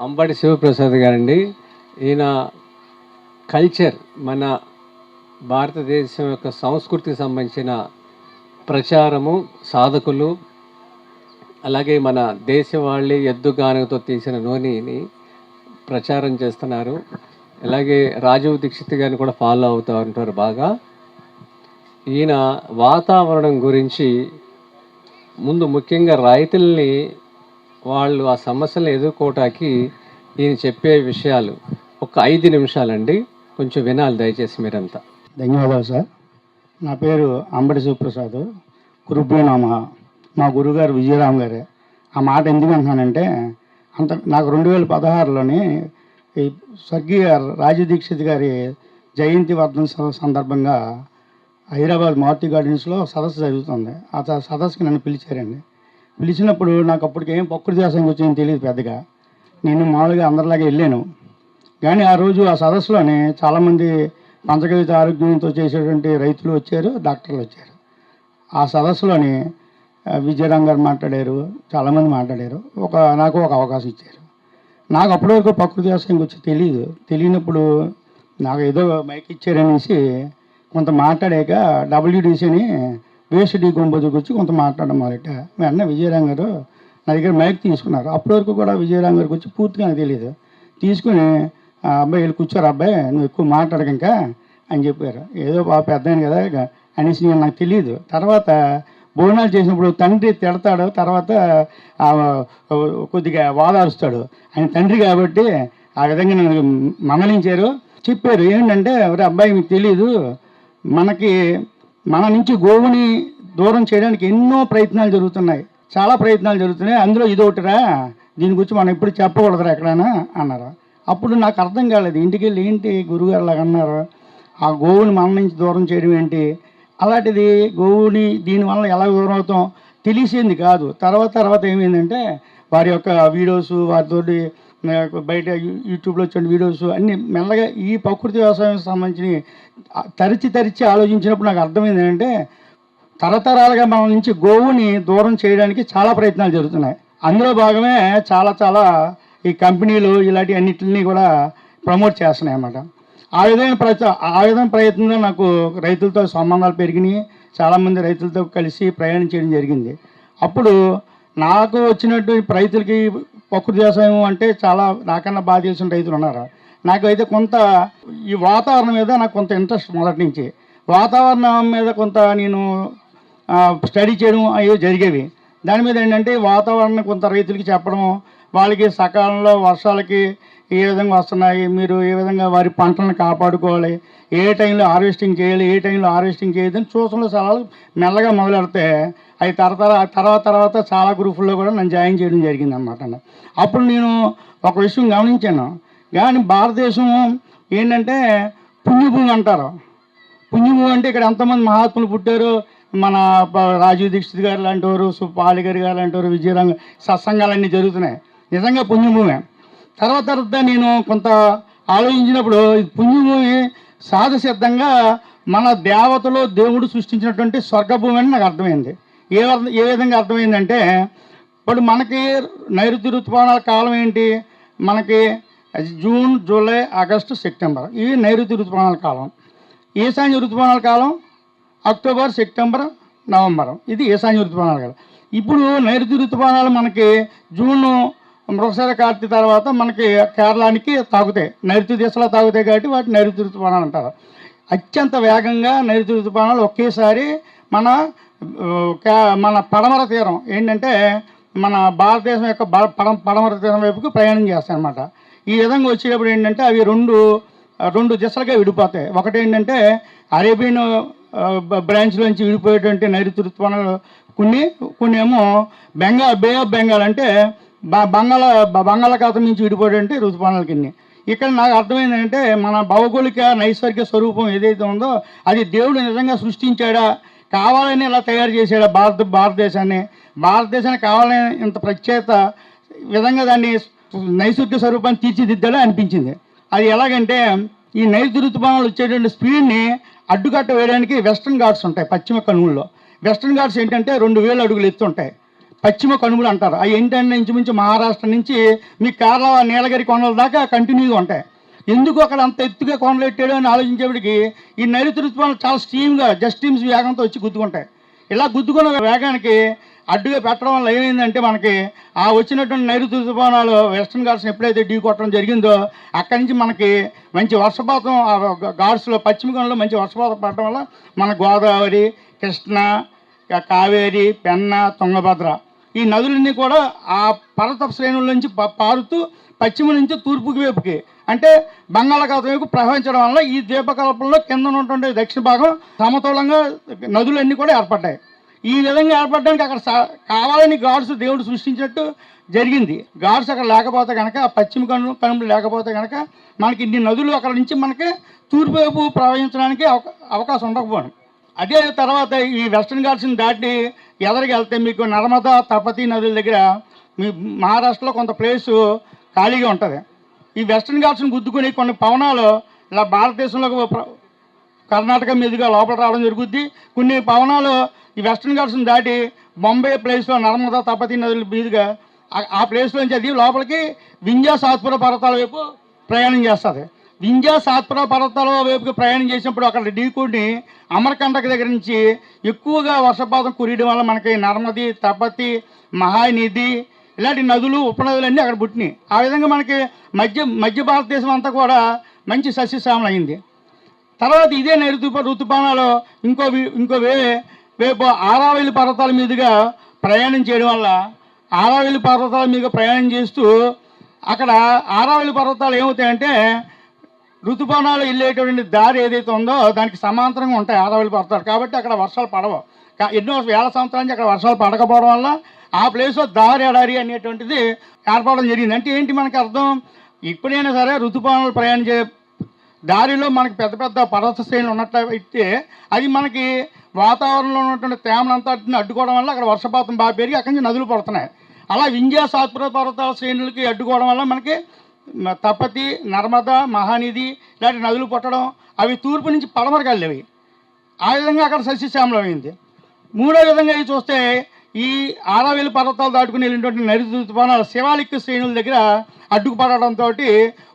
అంబటి శివప్రసాద్ గారండి. ఈయన కల్చర్ మన భారతదేశం యొక్క సంస్కృతికి సంబంధించిన ప్రచారము సాధకులు అలాగే మన దేశవాళి ఎద్దుగానుగతో తీసిన నూనెని ప్రచారం చేస్తున్నారు. అలాగే రాజీవ్ దీక్షిత్ గారిని కూడా ఫాలో అవుతూ ఉంటారు బాగా. ఈయన వాతావరణం గురించి ముందు ముఖ్యంగా రైతుల్ని వాళ్ళు ఆ సమస్యలను ఎదుర్కోవటానికి ఈయన చెప్పే విషయాలు ఒక ఐదు నిమిషాలండి. కొంచెం వినాలి దయచేసి మీరంతా. ధన్యవాదాలు సార్. నా పేరు అంబటి శివప్రసాద్ గురుభ్యో నమ. మా గురుగారు విజయరామ్ గారే. ఆ మాట ఎందుకు అంటున్నానంటే అంత నాకు రెండు వేల పదహారులోని ఈ స్వర్గీయ రాజీవ్ దీక్షిత్ గారి జయంతి వర్ధన సందర్భంగా హైదరాబాద్ మారుతి గార్డెన్స్లో సదస్సు జరుగుతుంది. ఆ సదస్సుకి నన్ను పిలిచారండి. పిలిచినప్పుడు నాకు అప్పటికి ఏం ప్రకృతి వ్యవసాయం తెలియదు పెద్దగా. నేను మామూలుగా అందరిలాగా వెళ్ళాను. కానీ ఆ రోజు ఆ సదస్సులోనే చాలామంది పంచగవిత ఆరోగ్యంతో చేసేటువంటి రైతులు వచ్చారు డాక్టర్లు వచ్చారు. ఆ సదస్సులోని విజయరామ్ గారు మాట్లాడారు చాలామంది మాట్లాడారు. ఒక నాకు ఒక అవకాశం ఇచ్చారు. నాకు అప్పటి వరకు ప్రకృతి వ్యవసాయం గురించి తెలియదు తెలియనప్పుడు నాకు ఏదో మైక్ ఇచ్చారనేసి కొంత మాట్లాడాక డబ్ల్యూడిసిని వేసిడి గుంబజు గురించి కొంత మాట్లాడడం మొదట వెంటనే విజయరామ్ గారు నా దగ్గర మైక్ తీసుకున్నారు. అప్పటి వరకు కూడా విజయరామ్ గారి గురించి పూర్తిగా నాకు తెలియదు. తీసుకుని "ఆ అబ్బాయి వెళ్ళి కూర్చోరు అబ్బాయి నువ్వు ఎక్కువ మాట్లాడక ఇంకా అని చెప్పారు. ఏదో బాగా పెద్ద కదా అనేసి నేను నాకు తెలియదు. తర్వాత భోజనాలు చేసినప్పుడు తండ్రి తిడతాడు తర్వాత కొద్దిగా వాదారుస్తాడు. ఆయన తండ్రి కాబట్టి ఆ విధంగా నన్ను మందలించారు చెప్పారు ఏంటంటే అబ్బాయి మీకు తెలియదు మనకి మన నుంచి గోవుని దూరం చేయడానికి ఎన్నో ప్రయత్నాలు జరుగుతున్నాయి. చాలా ప్రయత్నాలు జరుగుతున్నాయి. అందులో ఇదొకటిరా దీని గురించి మనం ఎప్పుడు చెప్పకూడదురా ఎక్కడైనా అన్నారు. అప్పుడు నాకు అర్థం కాలేదు. ఇంటికి వెళ్ళి ఏంటి గురుగారు లాగా అన్నారు? ఆ గోవుని మన నుంచి దూరం చేయడం ఏంటి? అలాంటిది గోవుని దీనివల్ల ఎలా దూరం అవుతాం? తెలిసింది కాదు. తర్వాత తర్వాత ఏమైందంటే వారి యొక్క వీడియోస్ వారితోటి బయట యూట్యూబ్లో వచ్చిన వీడియోస్ అన్ని మెల్లగా ఈ ప్రకృతి వ్యవసాయం సంబంధించి తరిచి తరిచి ఆలోచించినప్పుడు నాకు అర్థమైంది ఏంటంటే తరతరాలుగా మన నుంచి గోవుని దూరం చేయడానికి చాలా ప్రయత్నాలు జరుగుతున్నాయి. అందులో భాగమే చాలా చాలా ఈ కంపెనీలు ఇలాంటి అన్నిటిని కూడా ప్రమోట్ చేస్తున్నాయి అన్నమాట. ఆ విధమైన ప్రయత్న ఆ విధమైన ప్రయత్నంలో నాకు రైతులతో సంబంధాలు పెరిగినాయి. చాలామంది రైతులతో కలిసి ప్రయాణం చేయడం జరిగింది. అప్పుడు నాకు వచ్చినట్టు రైతులకి ప్రకృతి వ్యవసాయం అంటే చాలా నాకన్నా బాగా తెలిసిన రైతులు ఉన్నారు? నాకైతే కొంత ఈ వాతావరణం మీద నాకు కొంత ఇంట్రెస్ట్ మొదటి నుంచి. వాతావరణం మీద కొంత నేను స్టడీ చేయడం అవి జరిగేవి. దాని మీద ఏంటంటే వాతావరణం కొంత రైతులకి చెప్పడం వాళ్ళకి సకాలంలో వర్షాలకి ఏ విధంగా వస్తున్నాయి మీరు ఏ విధంగా వారి పంటలను కాపాడుకోవాలి ఏ టైంలో హార్వెస్టింగ్ చేయాలి ఏ టైంలో హార్వెస్టింగ్ చేయదని చూసిన సలహాలు మెల్లగా మొదలెడితే అది తర్వాత తర్వాత తర్వాత చాలా గ్రూపుల్లో కూడా నన్ను జాయిన్ చేయడం జరిగింది అనమాట అప్పుడు నేను ఒక విషయం గమనించాను. కానీ భారతదేశం ఏంటంటే పుణ్యభూమి అంటారు. పుణ్యభూమి అంటే ఇక్కడ ఎంతమంది మహాత్ములు పుట్టారు? మన రాజీవ్ దీక్షిత్ గారు లాంటి వారు గారు లాంటి వారు విజయరంగ సత్సంగాలన్నీ జరుగుతున్నాయి. నిజంగా పుణ్యభూమి. తర్వాత తర్వాత నేను కొంత ఆలోచించినప్పుడు పుణ్యభూమి సాధసిద్ధంగా మన దేవతలో దేవుడు సృష్టించినటువంటి స్వర్గభూమి అని నాకు అర్థమైంది. ఏ ఏ విధంగా అర్థమైందంటే ఇప్పుడు మనకి నైరుతి ఋతుపవనాల కాలం ఏంటి? మనకి జూన్ జూలై ఆగస్టు సెప్టెంబర్ ఇవి నైరుతి ఋతుపవనాల కాలం. ఈశాన్య ఋతుపవనాల కాలం అక్టోబర్ సెప్టెంబర్ నవంబర్. ఇది ఈశాన్య ఋతుపవనాల కాలం. ఇప్పుడు నైరుతి ఋతుపవనాలు మనకి జూన్ మృగశిర కార్తీ తర్వాత మనకి కేరళానికి తాగుతాయి నైరుతి దిశలో తాగుతాయి కాబట్టి వాటి నైరుతి ఋతుపవనాలు అంటారు. అత్యంత వేగంగా నైరుతి ఋతుపవనాలు ఒకేసారి మన మన పడమర తీరం ఏంటంటే మన భారతదేశం యొక్క పడ పడమర తీరం వైపుకి ప్రయాణం చేస్తాయన్నమాట ఈ విధంగా వచ్చేటప్పుడు ఏంటంటే అవి రెండు రెండు దిశలుగా విడిపోతాయి. ఒకటి ఏంటంటే అరేబియన్ బ్రాంచ్లోంచి విడిపోయేటువంటి నైరుతి ఋతుపవనాలు కొన్ని కొన్ని ఏమో బెంగాల్ బే ఆఫ్ బెంగాల్ అంటే బ- బంగాళ బ- బంగాళాఖాతం నుంచి విడిపోయేటువంటి ఋతుపవనాల కింద. ఇక్కడ నాకు అర్థమైందంటే మన భౌగోళిక నైసర్గిక స్వరూపం ఏదైతే ఉందో అది దేవుడు నిజంగా సృష్టించాడా కావాలని ఇలా తయారు చేశాడు భారత భారతదేశాన్ని భారతదేశానికి కావాలని ఇంత ప్రత్యేక విధంగా దాన్ని నైసర్గిక స్వరూపాన్ని తీర్చిదిద్దాడో అనిపించింది. అది ఎలాగంటే ఈ నైరుతి ఋతుపవనాలు వచ్చేటువంటి స్పీడ్ని అడ్డుకట్ట వేయడానికి వెస్ట్రన్ ఘాట్స్ ఉంటాయి పశ్చిమ కనుమల్లో. వెస్ట్రన్ ఘాట్స్ ఏంటంటే రెండు వేల అడుగులు ఎత్తుంటాయి పశ్చిమ కనుమలు అంటారు. అవి ఏంటంటే ఇంచుమించు మహారాష్ట్ర నుంచి మీ కేరళ నీలగిరి కొండల దాకా కంటిన్యూగా ఉంటాయి. ఎందుకు అక్కడ అంత ఎత్తుగా కొండలు పెట్టాడు అని ఆలోచించేవాడికి ఈ నైరుతి ఋతుపవనాలు చాలా స్టీమ్గా జస్ట్ స్టీమ్స్ వేగంతో వచ్చి గుద్దుకుంటాయి. ఇలా గుద్దుకున్న వేగానికి అడ్డుగా పెట్టడం వల్ల ఏమైందంటే మనకి ఆ వచ్చినటువంటి నైరుతి ఋతుపవనాలు వెస్ట్రన్ ఘాట్స్ ఎప్పుడైతే ఢీ కొట్టడం జరిగిందో అక్కడి నుంచి మనకి మంచి వర్షపాతం ఆ ఘాట్స్లో పశ్చిమ కొనలో మంచి వర్షపాతం పడటం వల్ల మన గోదావరి కృష్ణ కావేరి పెన్న తుంగభద్ర ఈ నదులన్నీ కూడా ఆ పర్వత శ్రేణుల నుంచి పారుతూ పశ్చిమ నుంచి తూర్పుకి వైపుకి అంటే బంగాళాఖాతం వైపు ప్రవహించడం వల్ల ఈ ద్వీపకల్పంలో కింద ఉన్నటువంటి దక్షిణ భాగం సమతూలంగా నదులన్నీ కూడా ఏర్పడ్డాయి. ఈ విధంగా ఏర్పడడానికి అక్కడ సా- కావాలని గాడ్స్ దేవుడు సృష్టించినట్టు జరిగింది. గాడ్స్ అక్కడ లేకపోతే కనుక పశ్చిమ కను కనుమలు లేకపోతే కనుక మనకి ఇన్ని నదులు అక్కడ నుంచి మనకి తూర్పు వైపు ప్రవహించడానికి అవకా- అవకాశం ఉండకపోవడం. అదే తర్వాత ఈ వెస్ట్రన్ ఘాట్స్ని దాటి ఎదరికి వెళ్తే మీకు నర్మదా తపతి నదుల దగ్గర మీ మహారాష్ట్రలో కొంత ప్లేసు ఖాళీగా ఉంటుంది. ఈ వెస్ట్రన్ ఘాట్స్ని గుద్దుకుని కొన్ని పవనాలు ఇలా భారతదేశంలో కర్ణాటక మీదుగా లోపల రావడం జరుగుద్ది. కొన్ని పవనాలు ఈ వెస్ట్రన్ ఘాట్స్ని దాటి బొంబే ప్లేస్లో నర్మదా తపతి నదుల మీదుగా ఆ- ప్లేస్లో నుంచి అది లోపలికి వింజా సాత్పుర పర్వతాల వైపు ప్రయాణం చేస్తుంది. వింజా సాత్పుర పర్వతాల వైపుకి ప్రయాణం చేసినప్పుడు అక్కడ ఢీకుడిని అమరకంటక దగ్గర నుంచి ఎక్కువగా వర్షపాతం కురియడం వల్ల మనకి నర్మది తపతి మహానిధి ఇలాంటి నదులు ఉపనదులన్నీ అక్కడ పుట్టినాయి. ఆ విధంగా మనకి మధ్య మధ్య భారతదేశం అంతా కూడా మంచి సస్యశ్యామలం అయింది. తర్వాత ఇదే నైరుతు ఋతుపానాలు ఇంకో ఇంకో వే రేపు ఆరావళి పర్వతాల మీదుగా ప్రయాణం చేయడం వల్ల ఆరావళి పర్వతాల మీద ప్రయాణం చేస్తూ అక్కడ ఆరావళి పర్వతాలు ఏమవుతాయంటే ఋతుపవనాలు వెళ్ళేటువంటి దారి ఏదైతే ఉందో దానికి సమాంతరంగా ఉంటాయి ఆరావళి పడతారు. కాబట్టి అక్కడ వర్షాలు పడవు. ఎన్నో వేల సంవత్సరాల నుంచి అక్కడ వర్షాలు పడకపోవడం వల్ల ఆ ప్లేస్లో దారి ఎడారి అనేటువంటిది ఏర్పడడం జరిగింది. అంటే ఏంటి మనకి అర్థం? ఇప్పుడైనా సరే ఋతుపవనాలు ప్రయాణించే దారిలో మనకి పెద్ద పెద్ద పర్వత శ్రేణులు ఉన్నట్లయితే అది మనకి వాతావరణంలో ఉన్నటువంటి తేమనంతా అడ్డుకోవడం వల్ల అక్కడ వర్షపాతం బాగా పెరిగి అక్కడి నుంచి నదులు పడుతున్నాయి. అలా వింధ్యా సాత్పుర పర్వతాల శ్రేణులకి అడ్డుకోవడం వల్ల మనకి తపతి నర్మదా మహానది ఇలాంటి నదులు పుట్టడం అవి తూర్పు నుంచి పడమరకు వెళ్ళేవి ఆ విధంగా అక్కడ సస్యశ్యామలం అయింది. మూడో విధంగా ఇది చూస్తే ఈ ఆరావేలు పర్వతాలు దాటుకుని వెళ్ళినటువంటి నైరుతి ఋతుపవనాలు శివాలిక్ శ్రేణుల దగ్గర అడ్డుకుపడడంతో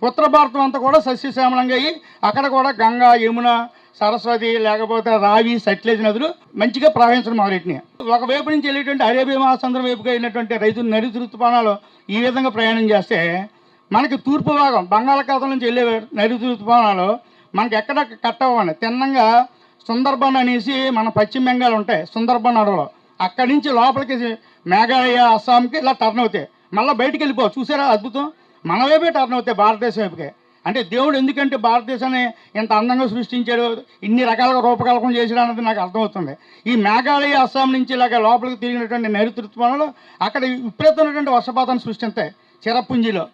ఉత్తర భారతం అంతా కూడా సస్యశ్యామలంగా అయ్యి అక్కడ కూడా గంగా యమున సరస్వతి లేకపోతే రావి సట్లేజ్ నదులు మంచిగా ప్రవహించడం మొదలెట్టినాయి. ఒకవైపు నుంచి వెళ్ళేటువంటి అరేబియా మహాసముద్రం వైపుగా వెళ్ళినటువంటి రైతులు నైరుతి ఋతుపవనాలు ఈ విధంగా ప్రయాణం చేస్తే మనకి తూర్పు భాగం బంగాళాఖాతం నుంచి వెళ్ళే నైరుతి ఋతుపవనాలు మనకి ఎక్కడ కట్ అవ్వండి తిన్నంగా సుందర్బన్ అనేసి మన పశ్చిమ బెంగాల్ ఉంటాయి సుందర్బన్ అడవులు అక్కడి నుంచి లోపలికి మేఘాలయ అస్సాంకి ఇలా టర్న్ అవుతాయి. మళ్ళీ బయటికి వెళ్ళిపో చూసారా అద్భుతం? మన వైపే టర్న్ అవుతాయి భారతదేశం వైపుకే. అంటే దేవుడు ఎందుకంటే భారతదేశాన్ని ఇంత అందంగా సృష్టించాడు ఇన్ని రకాలుగా రూపకల్పన చేశాడు అన్నది నాకు అర్థమవుతుంది. ఈ మేఘాలయ అస్సాం నుంచి ఇలాగ లోపలికి తిరిగినటువంటి నైరుతి ఋతుపవనాలు అక్కడ విపరీతమైనటువంటి వర్షపాతాన్ని సృష్టిస్తాయి చిరపుంజిలో.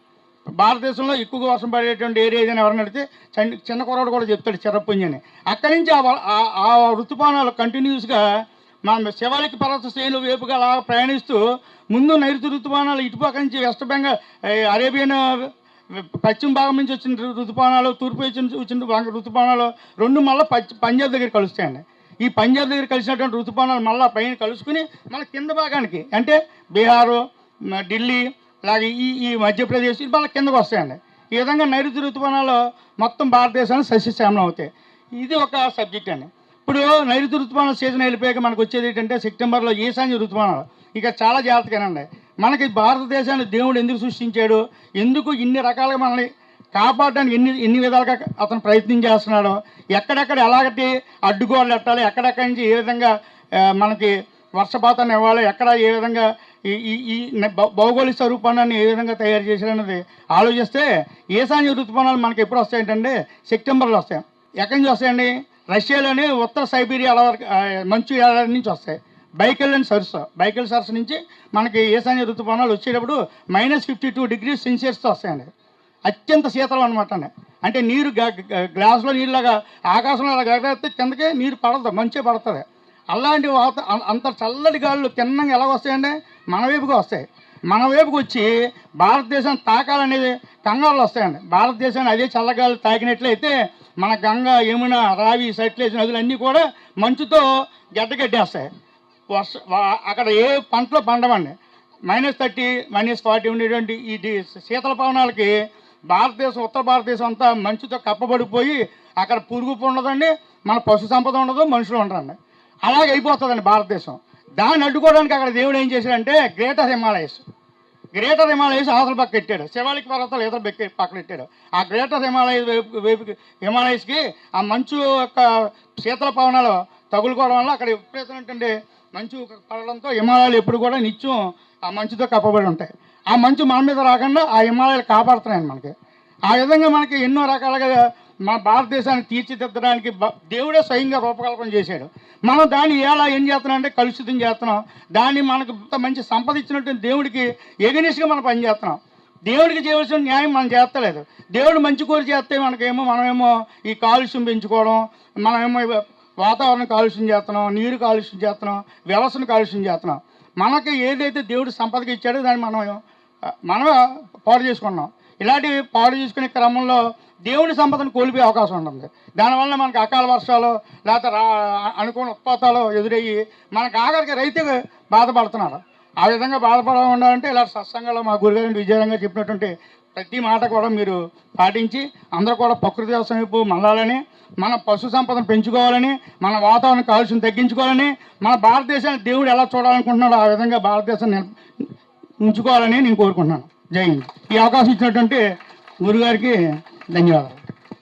భారతదేశంలో ఎక్కువగా వర్షం పడేటువంటి ఏరియా ఏదైనా ఎవరైనా అడితే చిన్న చిన్న కురవాడు కూడా చెప్తాడు చిరపుంజి అని అక్కడి నుంచి ఆ ఋతుపానాలు కంటిన్యూస్గా మన శివాలిక పర్వత శ్రేణులు వేపుగా అలా ప్రయాణిస్తూ ముందు నైరుతి ఋతుపానాలు ఇటుపక్క నుంచి వెస్ట్ బెంగాల్ అరేబియన్ పశ్చిమ భాగం నుంచి వచ్చిన ఋతుపానాలు తూర్పు నుంచి వచ్చిన ఋతుపానాలు రెండు మళ్ళీ పంజాబ్ దగ్గర కలుస్తాయండి. ఈ పంజాబ్ దగ్గర కలిసినటువంటి ఋతుపానాలు మళ్ళీ పైన కలుసుకుని మళ్ళీ కింద భాగానికి అంటే బీహారు ఢిల్లీ అలాగే ఈ ఈ మధ్యప్రదేశ్ ఇది మళ్ళీ కిందకు వస్తాయండి. ఈ విధంగా నైరుతి ఋతుపవనాలు మొత్తం భారతదేశానికి సస్యశ్యామలం అవుతాయి. ఇది ఒక సబ్జెక్ట్ అండి. ఇప్పుడు నైరుతి ఋతుపవనాల సీజన్ వెళ్ళిపోయాక మనకు వచ్చేది ఏంటంటే సెప్టెంబర్లో ఈశాన్య ఋతుపవనాలు. ఇక చాలా జాగ్రత్తగానండి. మనకి భారతదేశాన్ని దేవుడు ఎందుకు సృష్టించాడు? ఎందుకు ఇన్ని రకాలుగా మనల్ని కాపాడడానికి ఎన్ని ఎన్ని విధాలుగా అతను ప్రయత్నం చేస్తున్నాడు? ఎక్కడెక్కడ ఎలాగటి అడ్డుగోడలు పెట్టాలి ఎక్కడెక్కడి నుంచి ఏ విధంగా మనకి వర్షపాతాన్ని ఇవ్వాలి? ఎక్కడ ఏ విధంగా ఈ ఈ భౌగోళిక స్వరూపాన్ని ఏ విధంగా తయారు చేశారన్నది ఆలోచిస్తే ఈశాన్య ఋతుపవనాలు మనకి ఎప్పుడు వస్తాయంటే సెప్టెంబర్లో వస్తాయి. ఎక్కడి నుంచి వస్తాయండి? రష్యాలోని ఉత్తర సైబీరియా వరకు, మంచు ఏడాది నుంచి వస్తాయి. బైకెల్ అండ్ సర్స్ బైకెల్ సర్స్ నుంచి మనకి ఈశాన్య ఋతుపవనాలు వచ్చేటప్పుడు మైనస్ ఫిఫ్టీ టూ డిగ్రీస్ సెన్సియస్తో వస్తాయండి. అత్యంత శీతలం అనమాట అండి. అంటే నీరు గ- గ్లాసులో నీళ్ళగా ఆకాశంలో అలా గగడితే కిందకే నీరు పడదు మంచే పడుతుంది. అలాంటి వాత అంత చల్లటి గాళ్ళు తిన్నంగా ఎలా వస్తాయండి? మన వైపుగా వస్తాయి. మన వైపుకి వచ్చి భారతదేశం తాకాలనేది కంగారులు వస్తాయండి. భారతదేశాన్ని అదే చల్లగాలు తాకినట్లయితే మన గంగ యమున రావి సట్లేజ్ నదులన్నీ కూడా మంచుతో గడ్డగడ్డేస్తాయి వర్ష అక్కడ ఏ పంటలు పండవండి. మైనస్ థర్టీ మైనస్ ఫార్టీ ఉండేటువంటి ఈ శీతల పవనాలకి భారతదేశం ఉత్తర భారతదేశం అంతా మంచుతో కప్పబడిపోయి అక్కడ పురుగు ఉండదండి మన పశు సంపద ఉండదు మనుషులు ఉండరండి. అలాగే అయిపోతుందండి భారతదేశం. దాన్ని అడ్డుకోవడానికి అక్కడ దేవుడు ఏం చేశాడంటే గ్రేటర్ హిమాలయస్. గ్రేటర్ హిమాలయస్ అవతల పక్క పెట్టాడు శివాలిక్ పర్వతాలు ఇతర బెక్క పక్కన పెట్టాడు ఆ గ్రేటర్ హిమాలయస్ వైపు వైపు హిమాలయస్కి ఆ మంచు యొక్క శీతల పవనాలు తగులుకోవడం వల్ల అక్కడ విపరీతమైనటువంటి మంచు పడడంతో హిమాలయాలు ఎప్పుడు కూడా నిత్యం ఆ మంచుతో కప్పబడి ఉంటాయి. ఆ మంచు మన మీద రాకుండా ఆ హిమాలయాలు కాపాడుతున్నాయి మనకి. ఆ విధంగా మనకి ఎన్నో రకాలుగా మన భారతదేశాన్ని తీర్చిదిద్దడానికి దేవుడే స్వయంగా రూపకల్పన చేశాడు. మనం దాన్ని ఎలా ఏం చేస్తున్నాం అంటే కలుషితం చేస్తున్నాం. దాన్ని మనకు మంచి సంపద ఇచ్చినటువంటి దేవుడికి ఎగనిస్ట్గా మనం పని చేస్తున్నాం. దేవుడికి చేయవలసిన న్యాయం మనం చేస్తలేదు. దేవుడు మంచి కోరి చేస్తే మనకేమో మనమేమో ఈ కాలుష్యం పెంచుకోవడం మనమేమో వాతావరణం కాలుష్యం చేస్తున్నాం నీరు కాలుష్యం చేస్తున్నాం వ్యవస్థను కాలుష్యం చేస్తున్నాం. మనకి ఏదైతే దేవుడు సంపదకి ఇచ్చాడో దాన్ని మనం మనం పాడు చేసుకున్నాం. ఇలాంటివి పాడు చేసుకునే క్రమంలో దేవుని సంపదను కోల్పోయే అవకాశం ఉంటుంది. దానివల్ల మనకి అకాల వర్షాలు లేకపోతే రా అనుకోని ఉత్పాతాలు ఎదురయ్యి మనకు ఆఖరికి రైతు బాధపడుతున్నారు. ఆ విధంగా బాధపడకుండా ఉండాలంటే ఇలా సత్సంగంలో మా గురుగారు విజయంగా చెప్పినటువంటి ప్రతి మాట కూడా మీరు పాటించి అందరూ కూడా ప్రకృతి వ్యవసాయం వైపు మళ్ళాలని మన పశు సంపదను పెంచుకోవాలని మన వాతావరణ కాలుష్యం తగ్గించుకోవాలని మన భారతదేశాన్ని దేవుడు ఎలా చూడాలనుకుంటున్నాడో ఆ విధంగా భారతదేశాన్ని ఉంచుకోవాలని నేను కోరుకుంటున్నాను. జై హింద్. ఈ అవకాశం ఇచ్చినటువంటి గురుగారికి ధన్యవాదాలు